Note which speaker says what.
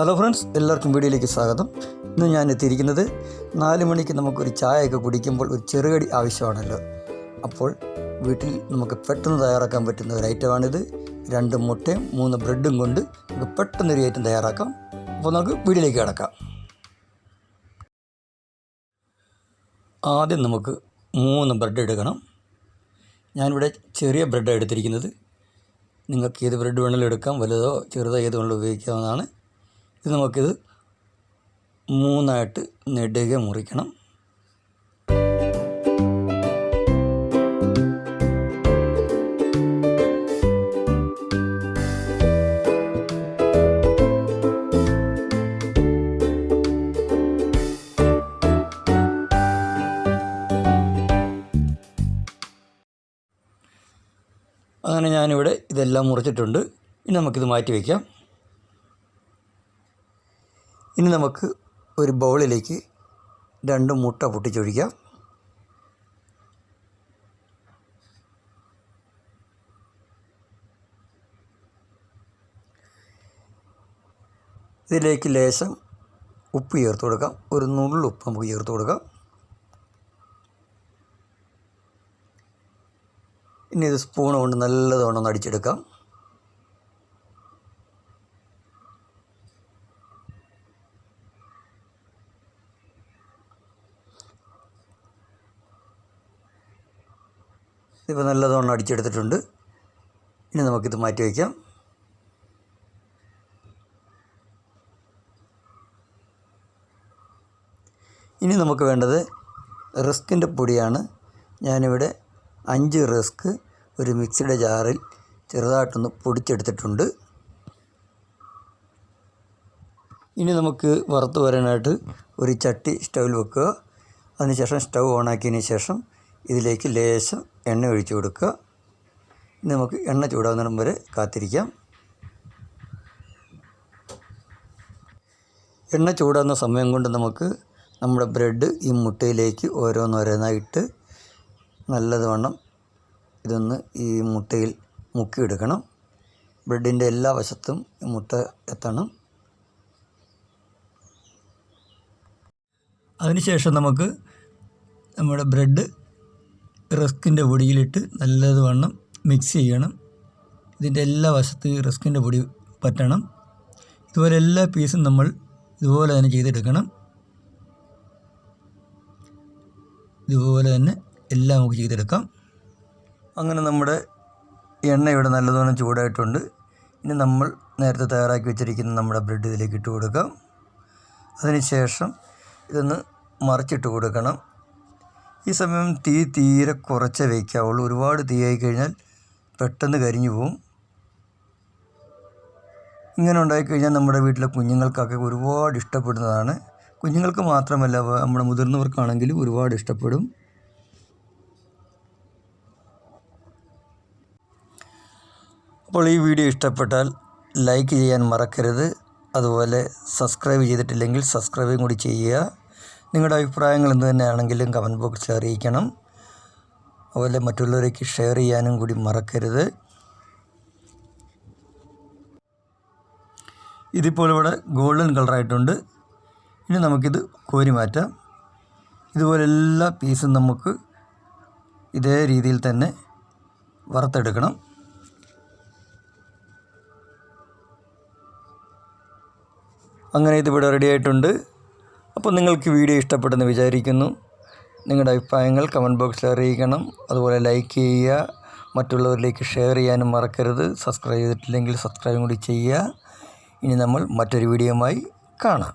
Speaker 1: Hello friends എല്ലാവർക്കും വീഡിയോയിലേക്ക് സ്വാഗതം. ഇന്ന് ഞാൻ എത്തിയിരിക്കുന്നത് നാല് മണിക്ക് നമുക്കൊരു ചായയൊക്കെ കുടിക്കുമ്പോൾ ഒരു ചെറുകടി ആവശ്യമാണല്ലോ. അപ്പോൾ വീട്ടിൽ നമുക്ക് പെട്ടെന്ന് തയ്യാറാക്കാൻ പറ്റുന്ന ഒരു ഐറ്റമാണിത്. രണ്ട് മുട്ടയും മൂന്ന് ബ്രെഡും കൊണ്ട് നമുക്ക് പെട്ടെന്നൊരു ഐറ്റം തയ്യാറാക്കാം. അപ്പോൾ നമുക്ക് വീഡിയോയിലേക്ക് കിടക്കാം. ആദ്യം നമുക്ക് മൂന്ന് ബ്രെഡ് എടുക്കണം. ഞാനിവിടെ ചെറിയ ബ്രെഡാണ് എടുത്തിരിക്കുന്നത്. നിങ്ങൾക്ക് ഏത് ബ്രെഡ് വേണമെങ്കിലും എടുക്കാം വലുതോ ചെറുതോ ഏത് വേണമെങ്കിലും ഉപയോഗിക്കാവുന്നതാണ്. ഇത് നമുക്കിത് മൂന്നായിട്ട് നെടുകെ മുറിക്കണം. അങ്ങനെ ഞാനിവിടെ ഇതെല്ലാം മുറിച്ചിട്ടുണ്ട്. ഇനി നമുക്കിത് മാറ്റി വയ്ക്കാം. ഇനി നമുക്ക് ഒരു ബൗളിലേക്ക് രണ്ട് മുട്ട പൊട്ടിച്ചൊഴിക്കാം. ഇതിലേക്ക് ലേശം ഉപ്പ് ചേർത്ത് കൊടുക്കാം. ഒരു നുള്ളു ഉപ്പ് നമുക്ക് ചേർത്ത് കൊടുക്കാം. ഇനി ഇത് സ്പൂൺ കൊണ്ട് നല്ലതോണം ഒന്ന് അടിച്ചെടുക്കാം. ഇപ്പോൾ നല്ലതോണം അടിച്ചെടുത്തിട്ടുണ്ട്. ഇനി നമുക്കിത് മാറ്റി വയ്ക്കാം. ഇനി നമുക്ക് വേണ്ടത് റിസ്കിന്റെ പൊടിയാണ്. ഞാനിവിടെ അഞ്ച് റിസ്ക് ഒരു മിക്സിയുടെ ജാറിൽ ചെറുതായിട്ടൊന്ന് പൊടിച്ചെടുത്തിട്ടുണ്ട്. ഇനി നമുക്ക് വറുത്ത് വരാനായിട്ട് ഒരു ചട്ടി സ്റ്റൗവിൽ വെക്കുക. അതിനുശേഷം സ്റ്റൗ ഓണാക്കിയതിന് ശേഷം ഇതിലേക്ക് ലേശം എണ്ണ ഒഴിച്ച് കൊടുക്കുക. നമുക്ക് എണ്ണ ചൂടാകുന്നിടം വരെ കാത്തിരിക്കാം. എണ്ണ ചൂടാകുന്ന സമയം കൊണ്ട് നമുക്ക് നമ്മുടെ ബ്രെഡ് ഈ മുട്ടയിലേക്ക് ഓരോന്നോരോന്നായിട്ട് നല്ലതുവണ്ണം ഇതൊന്ന് ഈ മുട്ടയിൽ മുക്കിയെടുക്കണം. ബ്രെഡിന്റെ എല്ലാ വശത്തും മുട്ട എത്തണം. അതിനുശേഷം നമുക്ക് നമ്മുടെ ബ്രെഡ് റിസ്കിന്റെ പൊടിയിലിട്ട് നല്ലതുവണ്ണം മിക്സ് ചെയ്യണം. ഇതിന്റെ എല്ലാ വശത്ത് റസ്കിന്റെ പൊടി പറ്റണം. ഇതുപോലെ എല്ലാ പീസും നമ്മൾ ഇതുപോലെ തന്നെ ചെയ്തെടുക്കണം. ഇതുപോലെ തന്നെ എല്ലാം നമുക്ക് ചെയ്തെടുക്കാം. അങ്ങനെ നമ്മുടെ എണ്ണ ഇവിടെ നല്ലതുപോലെ ചൂടായിട്ടുണ്ട്. ഇനി നമ്മൾ നേരത്തെ തയ്യാറാക്കി വെച്ചിരിക്കുന്ന നമ്മുടെ ബ്രെഡ് ഇതിലേക്ക് ഇട്ട് കൊടുക്കാം. അതിനുശേഷം ഇതൊന്ന് മറിച്ചിട്ട് കൊടുക്കണം. ഈ സമയം തീ തീരെ കുറച്ചേ വയ്ക്കാവുള്ളൂ ഒരുപാട് തീ ആയി കഴിഞ്ഞാൽ പെട്ടെന്ന് കരിഞ്ഞു പോവും. ഇങ്ങനെ ഉണ്ടായിക്കഴിഞ്ഞാൽ നമ്മുടെ വീട്ടിലെ കുഞ്ഞുങ്ങൾക്കൊക്കെ ഒരുപാട് ഇഷ്ടപ്പെടുന്നതാണ്. കുഞ്ഞുങ്ങൾക്ക് മാത്രമല്ല നമ്മുടെ മുതിർന്നവർക്കാണെങ്കിലും ഒരുപാട് ഇഷ്ടപ്പെടും. അപ്പോൾ ഈ വീഡിയോ ഇഷ്ടപ്പെട്ടാൽ ലൈക്ക് ചെയ്യാൻ മറക്കരുത്. അതുപോലെ സബ്സ്ക്രൈബ് ചെയ്തിട്ടില്ലെങ്കിൽ സബ്സ്ക്രൈബും കൂടി ചെയ്യുക. നിങ്ങളുടെ അഭിപ്രായങ്ങൾ എന്ത് തന്നെയാണെങ്കിലും കമന്റ് ബോക്സിൽ അറിയിക്കണം. അതുപോലെ മറ്റുള്ളവരേക്ക് ഷെയർ ചെയ്യാനും കൂടി മറക്കരുത്. ഇതിപ്പോൾ ഇവിടെ ഗോൾഡൻ കളറായിട്ടുണ്ട് ഇനി നമുക്കിത് കോരി മാറ്റാം. ഇതുപോലെ എല്ലാ പീസും നമുക്ക് ഇതേ രീതിയിൽ തന്നെ വറുത്തെടുക്കണം. അങ്ങനെ ഇതിവിടെ റെഡി ആയിട്ടുണ്ട്. അപ്പോൾ നിങ്ങൾക്ക് വീഡിയോ ഇഷ്ടപ്പെട്ടെന്ന് വിചാരിക്കുന്നു. നിങ്ങളുടെ അഭിപ്രായങ്ങൾ കമന്റ് ബോക്സിൽ അറിയിക്കണം. അതുപോലെ ലൈക്ക് ചെയ്യുക. മറ്റുള്ളവരിലേക്ക് ഷെയർ ചെയ്യാനും മറക്കരുത്. സബ്സ്ക്രൈബ് ചെയ്തിട്ടില്ലെങ്കിൽ സബ്സ്ക്രൈബും കൂടി ചെയ്യുക. ഇനി നമ്മൾ മറ്റൊരു വീഡിയോയുമായി കാണാം.